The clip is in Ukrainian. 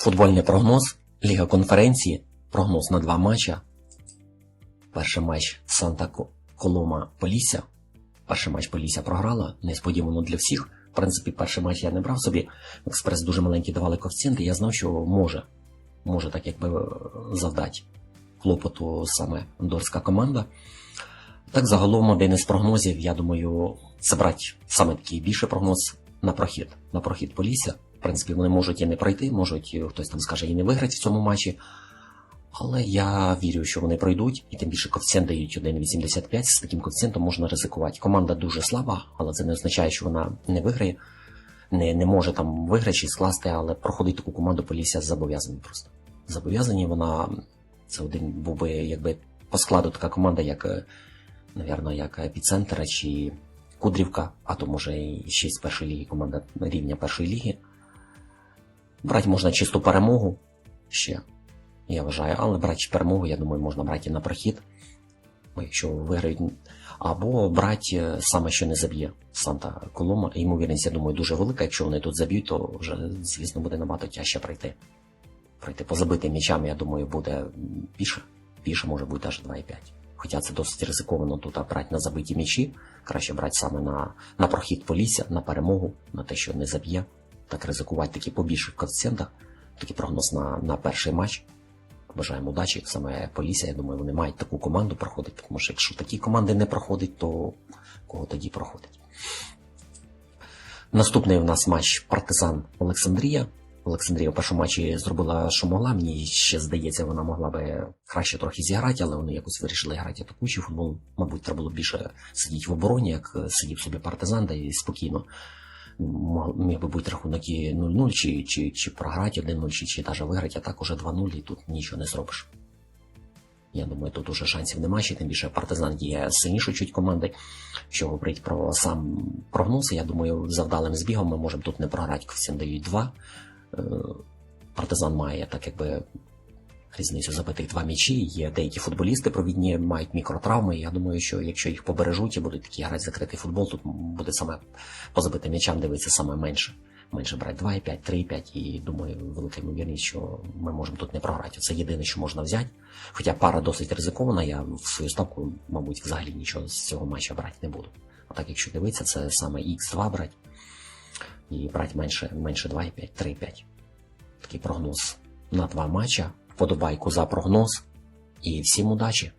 Футбольний прогноз, Ліга конференції, прогноз на два матча. Перший матч Санта Колома Полісся. Перший матч Полісся програла, несподівано для всіх. В принципі, перший матч я не брав собі. Експрес дуже маленькі давали коефіцієнти. Я знав, що може, може так якби е, завдати клопоту саме андорська команда. Так, загалом один із прогнозів, я думаю, це брати саме такий більший прогноз на прохід. На прохід Полісся. В принципі, вони можуть і не пройти, можуть е, хтось там скаже і не виграти в цьому матчі. Але я вірю, що вони пройдуть, і тим більше коефіцієнт дають 1,85. З таким коефіцієнтом можна ризикувати. Команда дуже слаба, але це не означає, що вона не виграє, не, не може там виграти чи скласти, але проходить таку команду Полісся зобов'язані просто. Зобов'язані вона це один був би якби по складу така команда, як, е, навірно, як епіцентр чи Кудрівка, а то може і ще з першої ліги команда рівня першої ліги. Брати можна чисту перемогу ще, я вважаю, але брати перемогу, я думаю, можна брати і на прохід, якщо виграють, або брати е, саме, що не заб'є Санта Колома. Ймовірність, я думаю, дуже велика. Якщо вони тут заб'ють, то вже, звісно, буде набагато тяжче пройти. Пройти по забитим м'ячам, я думаю, буде більше. Більше може бути аж 2,5. Хоча це досить ризиковано тут брати на забиті м'ячі. Краще брати саме на, на прохід Полісся, на перемогу, на те, що не заб'є. Так ризикувати такі по більших коефіцієнтах. Такий прогноз на, на перший матч. Бажаємо удачі. Саме Полісся, я думаю, вони мають таку команду проходити, тому що якщо такі команди не проходять, то кого тоді проходить? Наступний у нас матч Партизан Олександрія. Олександрія в першому матчі зробила, що могла. Мені ще здається, вона могла би краще трохи зіграти, але вони якось вирішили грати атакуючий футбол. Мабуть, треба було більше сидіти в обороні, як сидів собі партизан, да і спокійно. Міг би бути рахунок і 0-0, чи, чи, чи програти 1-0, чи, чи навіть виграти, а так уже 2-0, і тут нічого не зробиш. Я думаю, тут уже шансів немає, ще тим більше партизан є сильнішою чуть команди. Що говорить про сам прогноз, я думаю, за вдалим збігом ми можемо тут не програти, коефіцієнт дають 2. Е, Партизан має так якби різницю забитих два м'ячі. Є деякі футболісти провідні, мають мікротравми. Я думаю, що якщо їх побережуть і будуть такі грати закритий футбол, тут буде саме по забитим м'ячам дивитися саме менше. Менше брати 2,5, 3,5 і думаю, велика ймовірність, що ми можемо тут не програти. Це єдине, що можна взяти. Хоча пара досить ризикована, я в свою ставку, мабуть, взагалі нічого з цього матча брати не буду. А так, якщо дивитися, це саме X2 брати і брати менше, менше 2,5, 3,5. Такий прогноз на два матча. Вподобайку за прогноз. І всім удачі!